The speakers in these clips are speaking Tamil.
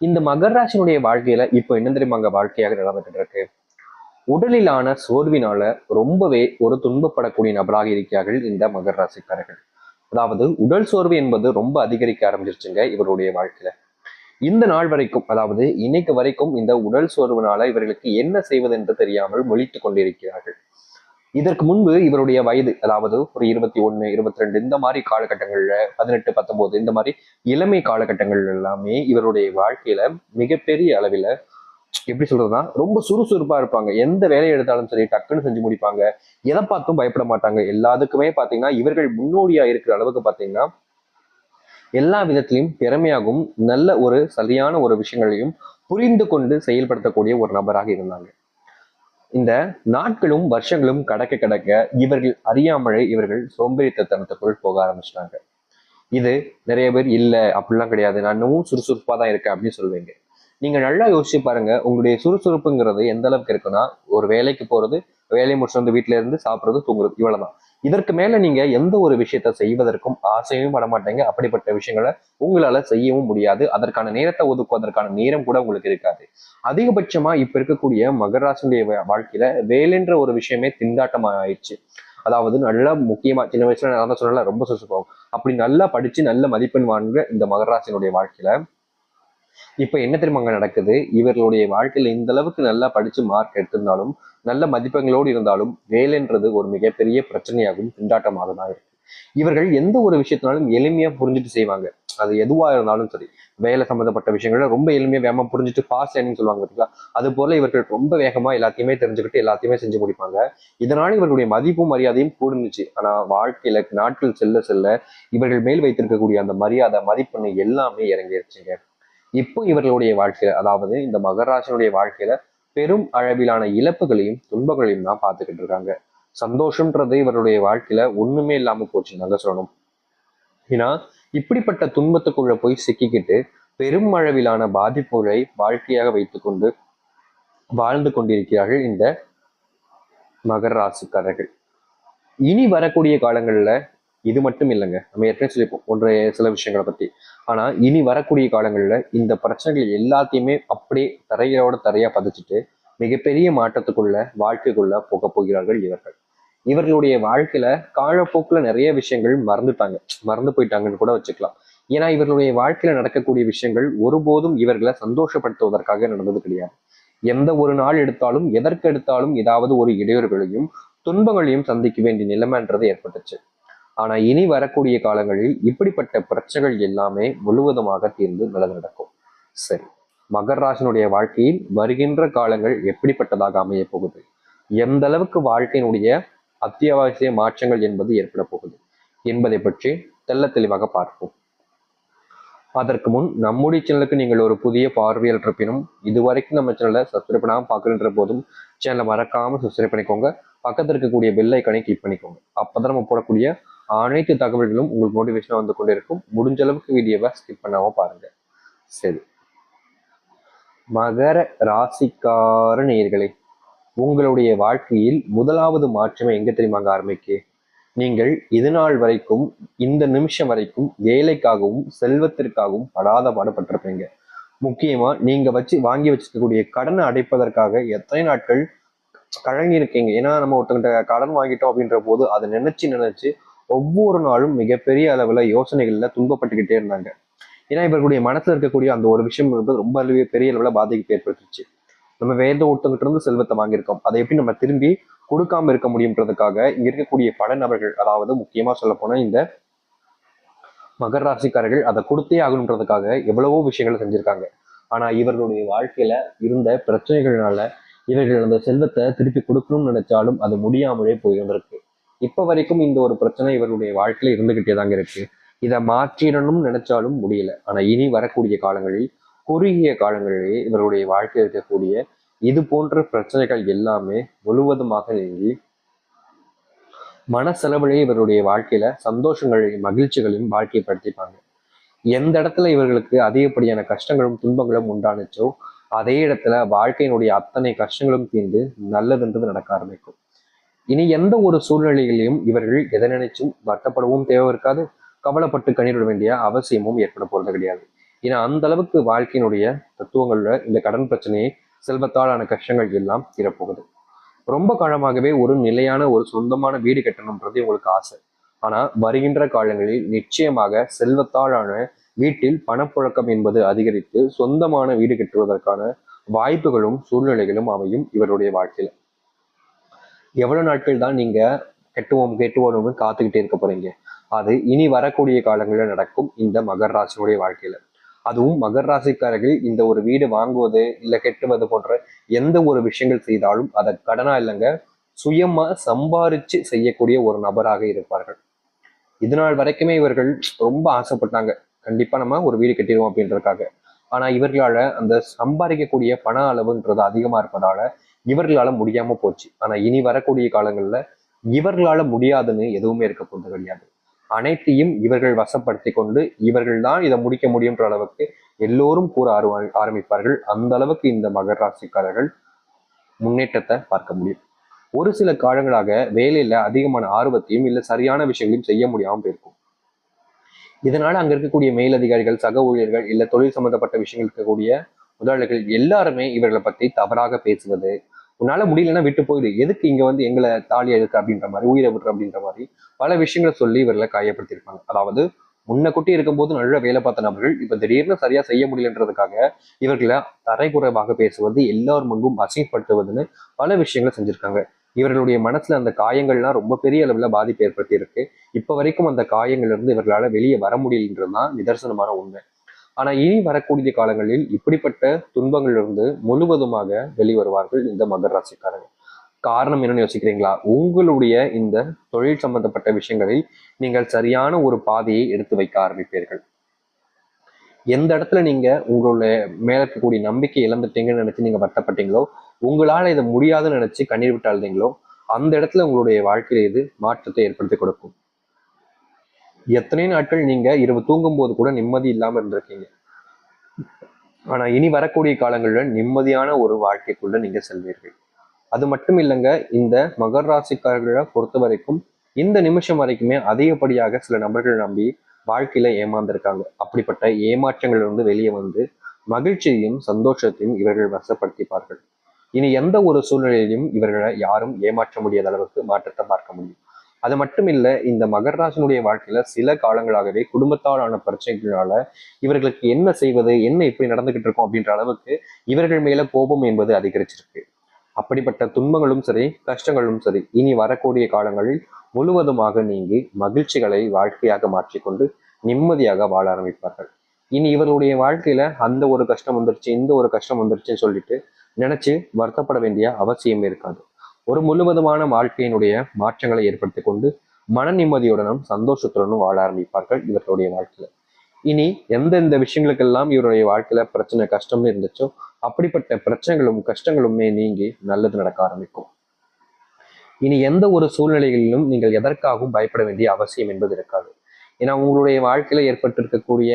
இந்த மகர் ராசினுடைய வாழ்க்கையில இப்போ என்ன தெரியுமாங்க வாழ்க்கையாக நடந்துகிட்டு இருக்கு உடலிலான சோர்வினால ரொம்பவே ஒரு துன்பப்படக்கூடிய நபராக இருக்கிறார்கள் இந்த மகர ராசிக்காரர்கள். அதாவது உடல் சோர்வு என்பது ரொம்ப அதிகரிக்க ஆரம்பிச்சிருச்சுங்க இவருடைய வாழ்க்கையில. இந்த நாள் வரைக்கும் அதாவது இன்னைக்கு வரைக்கும் இந்த உடல் சோர்வுனால இவர்களுக்கு என்ன செய்வது என்று தெரியாமல் முழித்துக் கொண்டிருக்கிறார்கள். இதற்கு முன்பு இவருடைய வயது அதாவது ஒரு இருபத்தி ஒண்ணு இருபத்தி ரெண்டு இந்த மாதிரி காலகட்டங்கள்ல பதினெட்டு பத்தொம்போது இந்த மாதிரி இளமை காலகட்டங்கள் எல்லாமே இவருடைய வாழ்க்கையில மிகப்பெரிய அளவில் எப்படி சொல்றதுன்னா ரொம்ப சுறுசுறுப்பா இருப்பாங்க. எந்த வேலையை எடுத்தாலும் சரி டக்குன்னு செஞ்சு முடிப்பாங்க. எதை பார்த்தும் பயப்பட மாட்டாங்க. எல்லாத்துக்குமே பாத்தீங்கன்னா இவர்கள் முன்னோடியா இருக்கிற அளவுக்கு பாத்தீங்கன்னா எல்லா விதத்திலையும் திறமையாகவும் நல்ல ஒரு சரியான ஒரு விஷயங்களையும் புரிந்து கொண்டு செயல்படுத்தக்கூடிய ஒரு நபராக இருந்தாங்க. இந்த நாட்களும் வருஷங்களும் கடக்க கடக்க இவர்கள் அறியாமலே இவர்கள் சோம்பேறித்தனத்துக்குள் போக ஆரம்பிச்சிட்டாங்க. இது நிறைய பேர் இல்ல அப்படிலாம் கிடையாது. நான் இன்னமும் சுறுசுறுப்பா தான் இருக்கேன் அப்படின்னு சொல்லுவீங்க. நீங்க நல்லா யோசிச்சு பாருங்க உங்களுடைய சுறுசுறுப்புங்கிறது எந்த அளவுக்கு இருக்குன்னா ஒரு வேலைக்கு போறது வேலையை முடிச்சு வந்து வீட்டுல இருந்து சாப்பிடுறது தூங்குறது இவ்வளவுதான். இதற்கு மேல நீங்க எந்த ஒரு விஷயத்த செய்வதற்கும் ஆசையும் பட மாட்டீங்க அப்படிப்பட்ட விஷயங்களை உங்களால செய்யவும் முடியாது. அதற்கான நேரத்தை ஒதுக்குவதற்கான நேரம் கூட உங்களுக்கு இருக்காது. அதிகபட்சமா இப்ப இருக்கக்கூடிய மகராசனுடைய வாழ்க்கையில வேலைன்ற ஒரு விஷயமே திண்டாட்டமா ஆயிடுச்சு அதாவது நல்லா முக்கியமா சின்ன வயசுல நான் தான் சொன்னல ரொம்ப சுசுப்போம். அப்படி நல்லா படிச்சு நல்ல மதிப்பெண் வாங்க இந்த மகராசினுடைய வாழ்க்கையில இப்ப என்ன தெரியுமாங்க நடக்குது? இவர்களுடைய வாழ்க்கையில இந்த அளவுக்கு நல்லா படிச்சு மார்க் எடுத்திருந்தாலும் நல்ல மதிப்பெண்களோடு இருந்தாலும் வேலைன்றது ஒரு மிகப்பெரிய பிரச்சனையாகவும் திண்டாட்டமாக தான் இருக்கு. இவர்கள் எந்த ஒரு விஷயத்தினாலும் எளிமையா புரிஞ்சுட்டு செய்வாங்க. அது எதுவா இருந்தாலும் சரி. வேலை சம்பந்தப்பட்ட விஷயங்களை ரொம்ப எளிமையா வேகமா புரிஞ்சுட்டு ஃபாஸ்ட் லேர்னிங் சொல்லுவாங்க பார்த்தீங்களா அது போல இவர்கள் ரொம்ப வேகமா எல்லாத்தையுமே தெரிஞ்சுக்கிட்டு எல்லாத்தையுமே செஞ்சு முடிப்பாங்க. இதனால இவர்களுடைய மதிப்பும் மரியாதையும் கூடுனுச்சு. ஆனா வாழ்க்கையில நாட்கள் செல்ல செல்ல இவர்கள் மேல் வைத்திருக்கக்கூடிய அந்த மரியாதை மதிப்பெண்ணு எல்லாமே இறங்கிருச்சுங்க. இப்போ இவர்களுடைய வாழ்க்கையில அதாவது இந்த மகராசனுடைய வாழ்க்கையில பெரும் அளவிலான இழப்புகளையும் துன்பங்களையும் தான் பார்த்துக்கிட்டு இருக்காங்க. சந்தோஷம்ன்றது இவருடைய வாழ்க்கையில ஒண்ணுமே இல்லாம போச்சுன்னு தாங்க சொல்லணும். ஏன்னா இப்படிப்பட்ட துன்பத்துக்குள்ள போய் சிக்கிக்கிட்டு பெரும் அளவிலான பாதிப்புகளை வாழ்க்கையாக வைத்துக்கொண்டு வாழ்ந்து கொண்டிருக்கிறார்கள் இந்த மகர ராசிக்காரர்கள் இனி வரக்கூடிய காலங்களில் இது மட்டும் இல்லைங்க. நம்ம ஏற்கனவே சொல்லிப்போம் ஒன்றைய சில விஷயங்களை பத்தி. ஆனா இனி வரக்கூடிய காலங்களில் இந்த பிரச்சனைகள் எல்லாத்தையுமே அப்படியே தரையோட தரையா பதிச்சுட்டு மிகப்பெரிய மாற்றத்துக்குள்ள வாழ்க்கைக்குள்ள போக போகிறார்கள் இவர்கள். இவர்களுடைய வாழ்க்கையில காலப்போக்குல நிறைய விஷயங்கள் மறந்துட்டாங்க. மறந்து போயிட்டாங்கன்னு கூட வச்சுக்கலாம். ஏன்னா இவர்களுடைய வாழ்க்கையில நடக்கக்கூடிய விஷயங்கள் ஒருபோதும் இவர்களை சந்தோஷப்படுத்துவதற்காக நடந்தது கிடையாது. எந்த ஒரு நாள் எடுத்தாலும் எதற்கு எடுத்தாலும் ஏதாவது ஒரு இடையூறுகளையும் துன்பங்களையும் சந்திக்க வேண்டிய நிலைமைன்றது ஏற்பட்டுச்சு. ஆனா இனி வரக்கூடிய காலங்களில் இப்படிப்பட்ட பிரச்சனைகள் எல்லாமே முழுவதுமாக தீர்ந்து நல்லது நடக்கும் சரி மகர் ராசினுடைய வாழ்க்கையில் வருகின்ற காலங்கள் எப்படிப்பட்டதாக அமைய போகுது? எந்த அளவுக்கு வாழ்க்கையினுடைய அத்தியாவசிய மாற்றங்கள் என்பது ஏற்பட போகுது? என்பதை பற்றி தெள்ள தெளிவாக பார்ப்போம். அதற்கு முன் நம்முடைய சேனலுக்கு நீங்கள் ஒரு புதிய பார்வையில் இருப்பினும் இதுவரைக்கும் நம்ம சேனலை சப்ஸ்கிரைப் பண்ணாமல் பார்க்குற போதும் சேனலை மறக்காம சப்ஸ்கிரைப் பண்ணிக்கோங்க. பக்கத்தில் இருக்கக்கூடிய பெல் ஐக்கனை கிளிக் பண்ணிக்கோங்க. அப்பதான் நம்ம போடக்கூடிய அனைத்து தகவல்களும் உங்களுக்கு மோட்டிவேஷனாக வந்து கொண்டே இருக்கும் முடிஞ்ச அளவுக்கு வீடியோவை ஸ்கிப் பண்ணாம பாருங்க. சரி. மகர ராசிக்கார நேயர்களே உங்களுடைய வாழ்க்கையில் முதலாவது மாற்றமே எங்க தெரியுமாங்க ஆரம்பிக்கு? நீங்கள் இது நாள் வரைக்கும் இந்த நிமிஷம் வரைக்கும் வேலைக்காகவும் செல்வத்திற்காகவும் படாத பாடுபட்டிருப்பீங்க. முக்கியமா நீங்க வச்சு வாங்கி வச்சிருக்கக்கூடிய கடனை அடைப்பதற்காக எத்தனை நாட்கள் கழங்கி இருக்கீங்க ஏன்னா நம்ம ஒருத்தங்கிட்ட கடன் வாங்கிட்டோம் அப்படின்ற போது அதை நினைச்சு நினைச்சு ஒவ்வொரு நாளும் மிகப்பெரிய அளவுல யோசனைகள்ல துன்பப்பட்டுக்கிட்டே இருந்தாங்க. ஏன்னா இவர்களுடைய மனசுல இருக்கக்கூடிய அந்த ஒரு விஷயம் என்பது ரொம்ப பெரிய அளவில் பாதிப்பு ஏற்பட்டுச்சு நம்ம வேத ஒருத்தங்கிட்ட இருந்து செல்வத்தை வாங்கியிருக்கோம். அதை எப்படி நம்ம திரும்பி கொடுக்காம இருக்க முடியுன்றதுக்காக இங்க இருக்கக்கூடிய பல நபர்கள் அதாவது முக்கியமா சொல்ல போனா இந்த மகர ராசிக்காரர்கள் அதை கொடுத்தே ஆகணுன்றதுக்காக எவ்வளவோ விஷயங்களை செஞ்சிருக்காங்க. ஆனா இவர்களுடைய வாழ்க்கையில இருந்த பிரச்சனைகள்னால இவர்கள் அந்த செல்வத்தை திருப்பி கொடுக்கணும்னு நினைச்சாலும் அது முடியாமலே போயிருந்திருக்கு இப்ப வரைக்கும் இந்த ஒரு பிரச்சனை இவருடைய வாழ்க்கையில இருந்துகிட்டே தாங்க இருக்கு. இதை மாற்றிடணும்னு நினைச்சாலும் முடியல. ஆனா இனி வரக்கூடிய காலங்களில் குறுகிய காலங்களிலே இவருடைய வாழ்க்கையில் இருக்கக்கூடிய இது போன்ற பிரச்சனைகள் எல்லாமே முழுவதுமாக நீங்கி மனசெலவிலே இவருடைய வாழ்க்கையில சந்தோஷங்களையும் மகிழ்ச்சிகளையும் வாழ்க்கைப்படுத்திப்பாங்க எந்த இடத்துல இவர்களுக்கு அதிகப்படியான கஷ்டங்களும் துன்பங்களும் உண்டானுச்சோ அதே இடத்துல வாழ்க்கையினுடைய அத்தனை கஷ்டங்களும் தீர்ந்து நல்லதுன்றது நடக்க ஆரம்பிக்கும். இனி எந்த ஒரு சூழ்நிலையிலையும் இவர்கள் எதை நினைச்சும் வருத்தப்படவும் தேவை இருக்காது கவலைப்பட்டு கண்ணீர் வேண்டிய அவசியமும் ஏற்பட போறது கிடையாது. ஏன்னா அந்த அளவுக்கு வாழ்க்கையினுடைய தத்துவங்கள்ல இந்த கடன் பிரச்சனையை செல்வத்தாலான கஷ்டங்கள் எல்லாம் தீரப்போகுது. ரொம்ப காலமாகவே ஒரு நிலையான ஒரு சொந்தமான வீடு கட்டணும்ன்றது உங்களுக்கு ஆசை. ஆனா வருகின்ற காலங்களில் நிச்சயமாக செல்வத்தாலான வீட்டில் பணப்புழக்கம் என்பது அதிகரித்து சொந்தமான வீடு கட்டுவதற்கான வாய்ப்புகளும் சூழ்நிலைகளும் அமையும் இவருடைய வாழ்க்கையில். எவ்வளவு நாட்கள் தான் நீங்க கெட்டுவோம் கெட்டுவோம்னு காத்துக்கிட்டே இருக்க போறீங்க? அது இனி வரக்கூடிய காலங்களில் நடக்கும் இந்த மகர் ராசினுடைய வாழ்க்கையில. அதுவும் மகர் ராசிக்காரர்கள் இந்த ஒரு வீடு வாங்குவது இல்லை கெட்டுவது போன்ற எந்த ஒரு விஷயங்கள் செய்தாலும் அதை கடனா இல்லைங்க சுயமா சம்பாரிச்சு செய்யக்கூடிய ஒரு நபராக இருப்பார்கள். இதனால் வரைக்குமே இவர்கள் ரொம்ப ஆசைப்பட்டாங்க. கண்டிப்பா நம்ம ஒரு வீடு கட்டிடுவோம் அப்படின்றதுக்காக. ஆனா இவர்களால அந்த சம்பாதிக்கக்கூடிய பண அளவுன்றது அதிகமா இருப்பதால இவர்களால முடியாம போச்சு. ஆனா இனி வரக்கூடிய காலங்கள்ல இவர்களால முடியாதுன்னு எதுவுமே இருக்க போறது கிடையாது. அனைத்தையும் இவர்கள் வசப்படுத்தி கொண்டு இவர்கள் தான் இதை முடிக்க முடியுன்ற அளவுக்கு எல்லோரும் கூற ஆர்வ ஆரம்பிப்பார்கள். அந்த அளவுக்கு இந்த மகர ராசிக்காரர்கள் முன்னேற்றத்தை பார்க்க முடியும். ஒரு சில காலங்களாக வேலையில அதிகமான ஆர்வத்தையும் இல்ல சரியான விஷயங்களையும் செய்ய முடியாமல் போயிருக்கும். இதனால அங்க இருக்கக்கூடிய மேலதிகாரிகள் சக ஊழியர்கள் இல்ல தொழில் சம்பந்தப்பட்ட விஷயங்கள் இருக்கக்கூடிய முதலாளிகள் எல்லாருமே இவர்களை பத்தி தவறாக பேசுவது. உன்னால முடியலன்னா விட்டு போயிடு. எதுக்கு இங்க வந்து எங்களை தாலி எடுக்க அப்படின்ற மாதிரி உயிரை விடுற அப்படின்ற மாதிரி பல விஷயங்களை சொல்லி இவர்களை காயப்படுத்தியிருப்பாங்க. அதாவது முன்ன குட்டி இருக்கும்போது நல்ல வேலை பார்த்த நபர்கள் இப்ப திடீர்னு சரியா செய்ய முடியலன்றதுக்காக இவர்களை தரைக்குறைவாக பேசுவது எல்லார் முன்பும் அசிங்கப்படுத்துவதுன்னு பல விஷயங்களை செஞ்சிருக்காங்க. இவர்களுடைய மனசுல அந்த காயங்கள்லாம் ரொம்ப பெரிய அளவுல பாதிப்பு ஏற்படுத்தி இருக்கு இப்ப வரைக்கும் அந்த காயங்கள்ல இருந்து இவர்களால வெளியே வர முடியலன்றதுதான் நிதர்சனமான உண்மை. ஆனா இனி வரக்கூடிய காலங்களில் இப்படிப்பட்ட துன்பங்களிலிருந்து முழுவதுமாக வெளிவருவார்கள் இந்த மகர ராசிக்காரர்கள். காரணம் என்னன்னு யோசிக்கிறீங்களா? உங்களுடைய இந்த தொழில் சம்பந்தப்பட்ட விஷயங்களில் நீங்கள் சரியான ஒரு பாதையை எடுத்து வைக்க ஆரம்பிப்பீர்கள். எந்த இடத்துல நீங்க உங்களுடைய மேல இருக்கக்கூடிய நம்பிக்கை இழந்துட்டீங்கன்னு நினைச்சு நீங்க வருத்தப்பட்டீங்களோ உங்களால இதை முடியாதுன்னு நினைச்சு கண்ணீர் விட்டு அழுதீங்களோ அந்த இடத்துல உங்களுடைய வாழ்க்கையில இது மாற்றத்தை ஏற்படுத்தி கொடுக்கும். எத்தனை நாட்கள் நீங்க இரவு தூங்கும் போது கூட நிம்மதி இல்லாம இருந்திருக்கீங்க? ஆனா இனி வரக்கூடிய காலங்களில் நிம்மதியான ஒரு வாழ்க்கைக்குள்ள நீங்க செல்வீர்கள். அது மட்டும் இல்லைங்க இந்த மகர் ராசிக்காரர்களை பொறுத்த வரைக்கும் இந்த நிமிஷம் வரைக்குமே அதிகப்படியாக சில நபர்கள் நம்பி வாழ்க்கையில ஏமாந்திருக்காங்க. அப்படிப்பட்ட ஏமாற்றங்கள் இருந்து வெளியே வந்து மகிழ்ச்சியையும் சந்தோஷத்தையும் இவர்கள் வசப்படுத்திப்பார்கள். இனி எந்த ஒரு சூழ்நிலையிலும் இவர்களை யாரும் ஏமாற்ற முடியாத அளவுக்கு மாற்றத்தை பார்க்க முடியும். அது மட்டும் இல்லை இந்த மகர ராசினுடைய வாழ்க்கையில சில காலங்களாகவே குடும்பத்தாலான பிரச்சனைகளால இவர்களுக்கு என்ன செய்வது என்ன இப்படி நடந்துகிட்டு இருக்கும் அப்படின்ற அளவுக்கு இவர்கள் மேல கோபம் என்பது அதிகரிச்சிருக்கு. அப்படிப்பட்ட துன்பங்களும் சரி கஷ்டங்களும் சரி இனி வரக்கூடிய காலங்களில் முழுவதுமாக நீங்கி மகிழ்ச்சிகளை வாழ்க்கையாக மாற்றிக்கொண்டு நிம்மதியாக வாழ ஆரம்பிப்பார்கள். இனி இவருடைய வாழ்க்கையில அந்த ஒரு கஷ்டம் வந்துருச்சு இந்த ஒரு கஷ்டம் வந்துருச்சுன்னு சொல்லிட்டு நினைச்சு வருத்தப்பட வேண்டிய அவசியமே இருக்காது. ஒரு முழுவதுமான வாழ்க்கையினுடைய மாற்றங்களை ஏற்படுத்தி கொண்டு மன நிம்மதியுடனும் சந்தோஷத்துடனும் வாழ ஆரம்பிப்பார்கள் இவர்களுடைய வாழ்க்கையில. இனி எந்தெந்த விஷயங்களுக்கெல்லாம் இவருடைய வாழ்க்கையில பிரச்சனை கஷ்டம்னு இருந்துச்சோ அப்படிப்பட்ட பிரச்சனைகளும் கஷ்டங்களுமே நீங்கி நல்லது நடக்க ஆரம்பிக்கும். இனி எந்த ஒரு சூழ்நிலைகளிலும் நீங்கள் எதற்காகவும் பயப்பட வேண்டிய அவசியம் என்பது இருக்காது. ஏன்னா உங்களுடைய வாழ்க்கையில ஏற்பட்டிருக்கக்கூடிய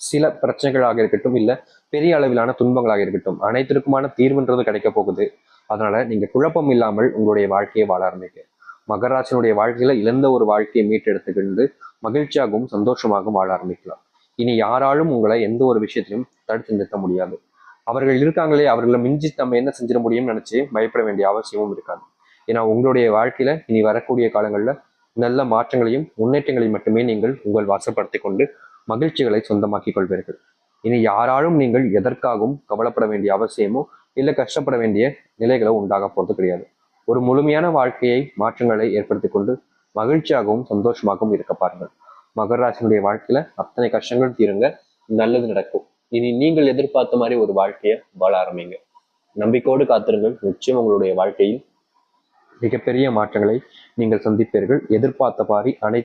சில பிரச்சனைகளாக இருக்கட்டும் இல்ல பெரிய அளவிலான துன்பங்களாக இருக்கட்டும் அனைத்திற்குமான தீர்வுன்றது கிடைக்க போகுது. அதனால நீங்க குழப்பம் இல்லாமல் உங்களுடைய வாழ்க்கையை வாழ ஆரம்பிக்க மகராசனுடைய வாழ்க்கையில இழந்த ஒரு வாழ்க்கையை மீட்டெடுத்துக்கிட்டு மகிழ்ச்சியாகவும் சந்தோஷமாகவும் வாழ ஆரம்பிக்கலாம். இனி யாராலும் உங்களை எந்த ஒரு விஷயத்திலும் தடுத்து நிறுத்த முடியாது. அவர்கள் இருக்காங்களே அவர்களை மிஞ்சி நம்ம என்ன செஞ்சிட முடியும்னு நினைச்சு பயப்பட வேண்டிய அவசியமும் இருக்காது. ஏன்னா உங்களுடைய வாழ்க்கையில இனி வரக்கூடிய காலங்களில் நல்ல மாற்றங்களையும் முன்னேற்றங்களையும் மட்டுமே நீங்கள் உங்கள் வாசப்படுத்தி கொண்டு மகிழ்ச்சிகளை சொந்தமாக்கிக் கொள்வீர்கள். இனி யாராலும் நீங்கள் எதற்காகவும் கவலைப்பட வேண்டிய அவசியமோ இல்லை கஷ்டப்பட வேண்டிய நிலைகளோ உண்டாக போறது கிடையாது. ஒரு முழுமையான வாழ்க்கையை மாற்றங்களை ஏற்படுத்தி கொண்டு மகிழ்ச்சியாகவும் சந்தோஷமாகவும் இருக்க பாருங்கள். மகர ராசினுடைய வாழ்க்கையில அத்தனை கஷ்டங்கள் தீருங்க நல்லது நடக்கும். இனி நீங்கள் எதிர்பார்த்த மாதிரி ஒரு வாழ்க்கையை வாழ ஆரம்பிங்க. நம்பிக்கையோடு காத்திருங்கள். நிச்சயம் உங்களுடைய வாழ்க்கையில் மிகப்பெரிய மாற்றங்களை நீங்கள் சந்திப்பீர்கள். எதிர்பார்த்த பாரி அனைத்து